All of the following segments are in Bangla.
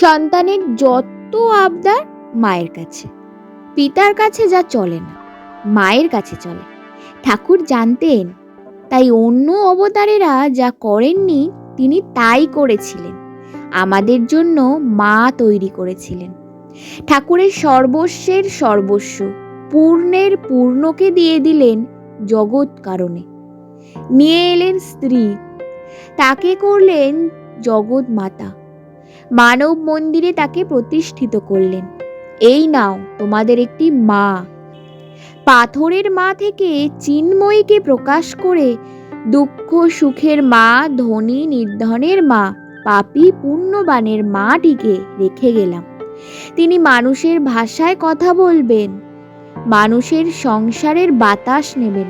সন্তানের যত আবদার মায়ের কাছে। পিতার কাছে যা চলে না, মায়ের কাছে চলে। ঠাকুর জানতেন, তাই অন্য অবতারেরা যা করেননি, তিনি তাই করেছিলেন। আমাদের জন্য মা তৈরি করেছিলেন। ঠাকুরের সর্বস্বের সর্বস্ব, পূর্ণের পূর্ণকে দিয়ে দিলেন জগৎ কারণে। নিয়ে এলেন স্ত্রী, তাকে করলেন জগৎ মাতা মানব মন্দিরে তাকে প্রতিষ্ঠিত করলেন। এই নাও তোমাদের একটি মা। পাথরের মা থেকে চিন্ময়ীকে প্রকাশ করে দুঃখ, সুখের মা, ধনী, নির্ধনের মা, পাপি, পুণ্যবানের মাটিকে রেখে গেলাম। তিনি মানুষের ভাষায় কথা বলবেন, মানুষের সংসারের বাতাস নেবেন,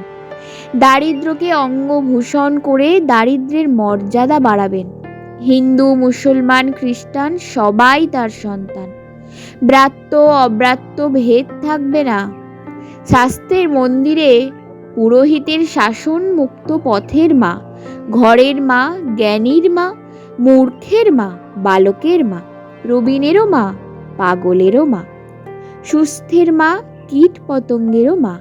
দারিদ্রকে অঙ্গভূষণ করে দারিদ্রের মর্যাদা বাড়াবেন। হিন্দু, মুসলমান, খ্রিস্টান, সবাই তার সন্তান। ব্রাত্য, অব্রাত্য ভেদ থাকবে না। শাস্ত্রের মন্দিরে পুরোহিতের শাসন মুক্ত পথের মা, ঘরের মা, জ্ঞানীর মা, মূর্খের মা, বালকের মা প্রবীণেরও মা, পাগলেরও মা, সুস্থের মা, কীট পতঙ্গেরও মা।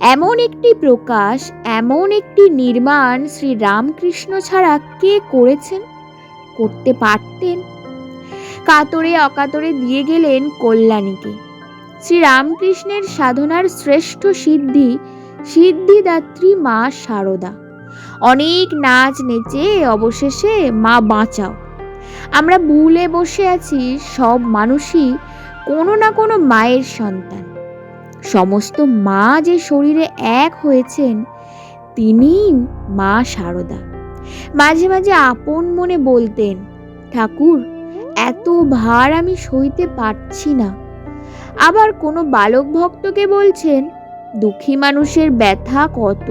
এমন একটি প্রকাশ, এমন একটি নির্মাণ শ্রী রামকৃষ্ণ ছাড়া কে করেছেন? করতে পারতেন। কাতরে অকাতরে দিয়ে গেলেন কল্যাণীকে। শ্রী রামকৃষ্ণের সাধনার শ্রেষ্ঠ সিদ্ধি সিদ্ধিদাত্রী মা শারদা অনেক নাচ নেচে অবশেষে মা বাঁচাও। আমরা ভুলে বসে আছি সব মানুষই কোনো না কোনো মায়ের সন্তান। সমস্ত মা যে শরীরে এক হয়েছেন তিনি মা শারদা মাঝে মাঝে আপন মনে বলতেন, ঠাকুর, এত ভার আমি সইতে পারছি না। আবার কোনো বালক ভক্তকে বলছেন, দুঃখী মানুষের ব্যথা কত,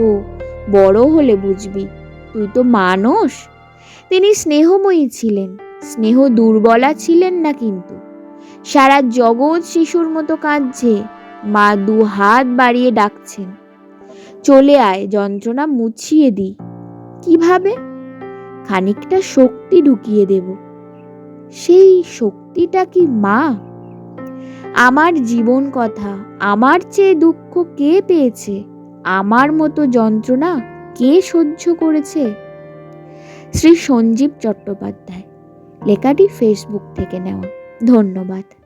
বড় হলে বুঝবি, তুই তো মানুষ। তিনি স্নেহময়ী ছিলেন, স্নেহ দুর্বলা ছিলেন না কিন্তু। সারা জগৎ শিশুর মতো কাঁদছে, মা দু হাত বাড়িয়ে ডাকছেন, চলে আয়, যন্ত্রণা মুছিয়ে দিই কীভাবে? খানিকটা শক্তি ঢুকিয়ে দেব। সেই শক্তিটা কি মা? আমার জীবন কথা, আমার চেয়ে দুঃখ কে পেয়েছে? আমার মতো যন্ত্রণা কে সহ্য করেছে? শ্রী সঞ্জীব চট্টোপাধ্যায়, লেখাটি ফেসবুক থেকে নেওয়া। ধন্যবাদ।